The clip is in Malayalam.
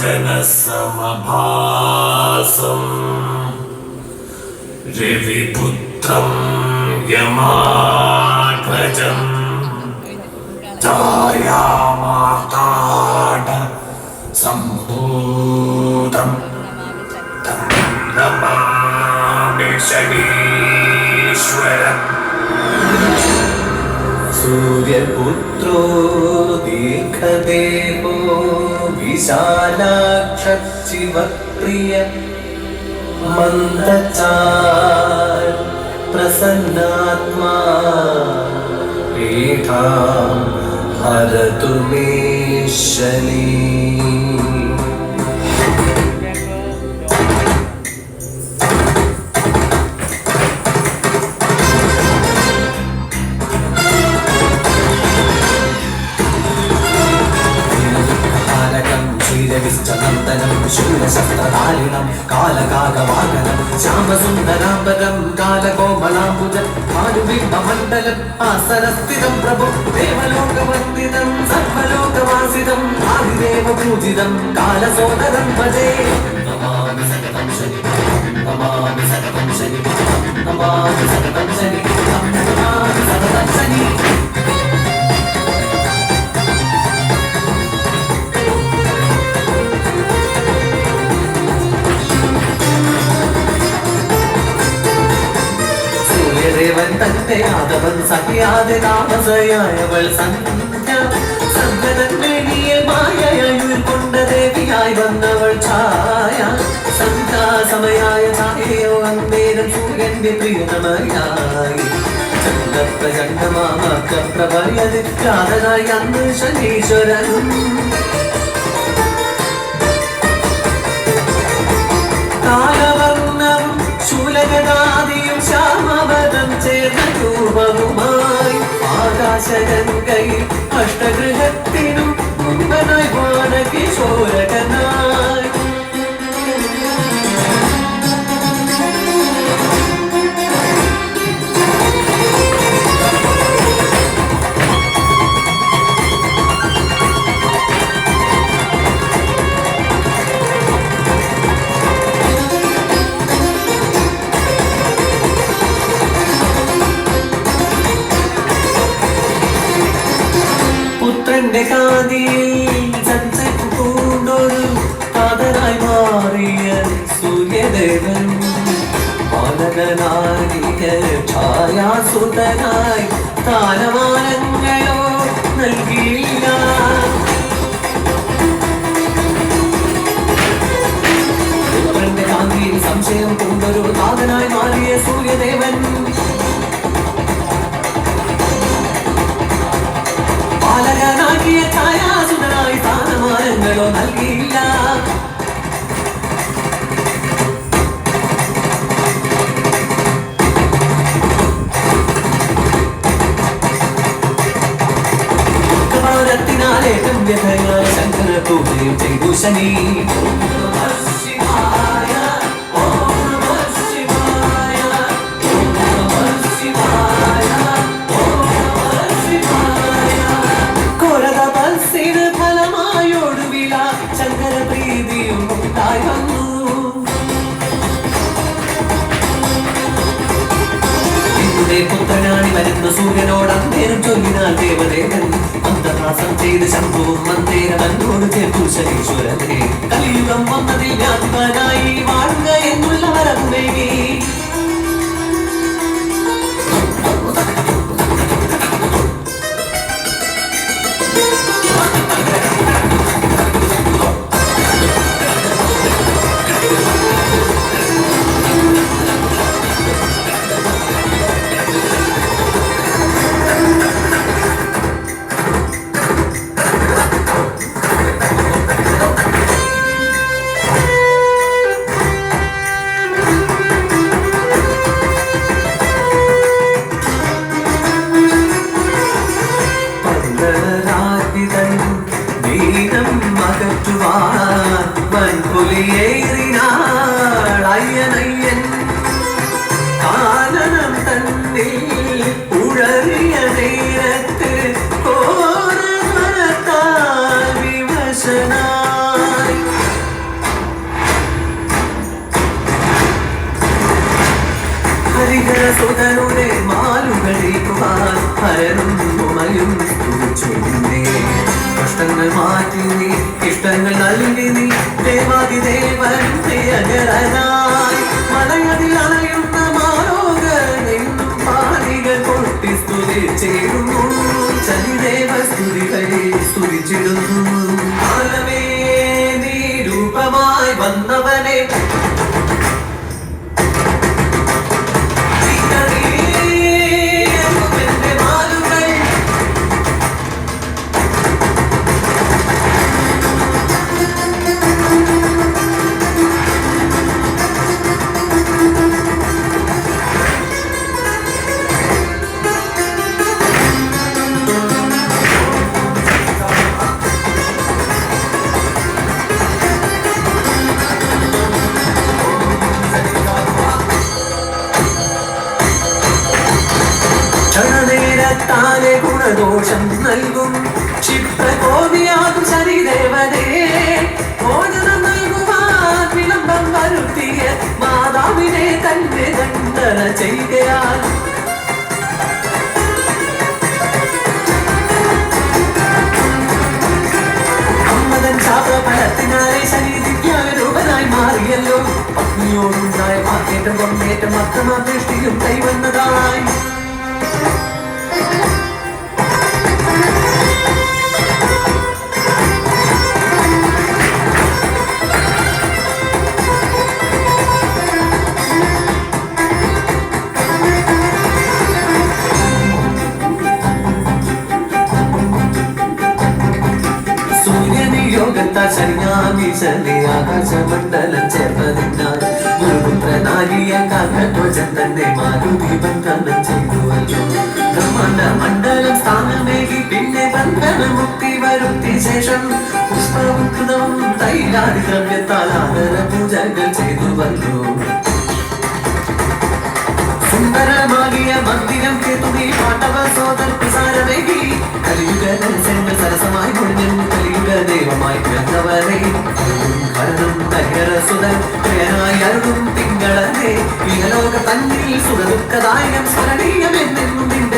നീലാഞ്ജനസമഭാസം രവിപുത്രം യമാധ്വജം ഛായാമാതാട സംഭൂതം. मन्दचार प्रसन्नात्मा पीठां हरतु मे शनी श्यामसुन्दराम्बदं कालकोमलाम्बुजम् आरुबिम्बमण्डलम् आसरस्थितं प्रभु देवलोकवन्दितं सर्वलोकवासितम् आदिदेव पूजितं कालसोदरं भजे नमामि सकतं शनि नमामि सकतं शनि नमामि सकतं शनि സൂര്യദേവൻ തന്റെ ആദവൻ സഹിയാതെ താമസയായവൾ സന്ധ്യ. മായയായി കൊണ്ട ദേവിയായി വന്നവൾ ഛായ. സന്ധ്യാസമയായ തായയോ അന്നേരം സൂര്യന്റെ പ്രിയതമയായി. ചന്ദ്രപ്രചണ്ഡമാക്ക പ്രഭയതിരാതനായി അന്ന് ശനീശ്വരനും. കാലവർണം ശൂലഗതാദിയും ശ്യാമവദം ചേർന്ന രൂപവുമായി ആകാശഗംഗയിൽ പുത്രന്റെ കാതിൽ സഞ്ചരിച്ചു പൂണ്ടൊരു മാറിയ സൂര്യദേവൻ. ഛായാസുതനായി താരമാനങ്ങളോ നൽകിയില്ല. നൽകിയില്ല. വ്യഥയായ ശങ്കര പൂജയും ചെയ്തു ശനി. പുത്രനാണി വരുന്ന സൂര്യനോട് അന്നേരം ചൊല്ലിനാൽ ദേവദേവൻ മന്ദഹാസം ചെയ്ത് ശംഭുവും മന്ദേരം അന്നോട് ചേർത്തു ശനീശ്വരനെ കലിയുഗം വന്നതിൽ ഞാനായി വാഴുക പലരും മയും ചൊല്ലേ കഷ്ടങ്ങൾ മാറ്റി നീ ഇഷ്ടങ്ങൾ നൽകി നീ ദേവാതി ദേവൻ പ്രിയകരനായി മലയതിൽ അണയുന്ന മാലോകൻ എന്നും പാടികൾ പൊട്ടി സ്തുതി ചെയ്യുന്നു. ചലിദേവ ക്ഷണനേരത്താലെ ഗുണദോഷം നൽകും. ക്ഷിപ്രകോപിയാകും ശരീദേവതേ ഭോജനം നൽകുവാൻ വിളംബം വരുത്തിയ മാതാവിനെ തന്നെ ദണ്ഡന ചെയ്യുകയാൽ ശാപഫലത്തിനായി ശരീരിക്കാരൂപനായി മാറിയല്ലോ. പത്നിയോടുണ്ടായ മാറ്റേറ്റം കൊണ്ടേറ്റം അക്രമ ദൃഷ്ടിയും കൈവന്നതായി. ശനിയാമീശന്റെ ആകാശമണ്ഡലം ചേർന്നതിനാൽ ഗുരുപുത്രനാകിയ കാക്കധ്വജൻ തന്നെ മാരുതി ബന്ധനം ചെയ്തുവല്ലോ. ബ്രഹ്മാണ്ട മണ്ഡലം സ്ഥാനമേകി പിന്നെ ബന്ധന മുക്തി വരുത്തി ശേഷം പുഷ്പമുക്തം തൈലാതി ദ്രവ്യത്താൽ ആദര പൂജകൾ പ്രിയനായി അരുളും ഇഹലോക തന്നിൽ സുഖദുഃഖദായകം സ്മരണീയമെന്നും നിന്റെ രൂപം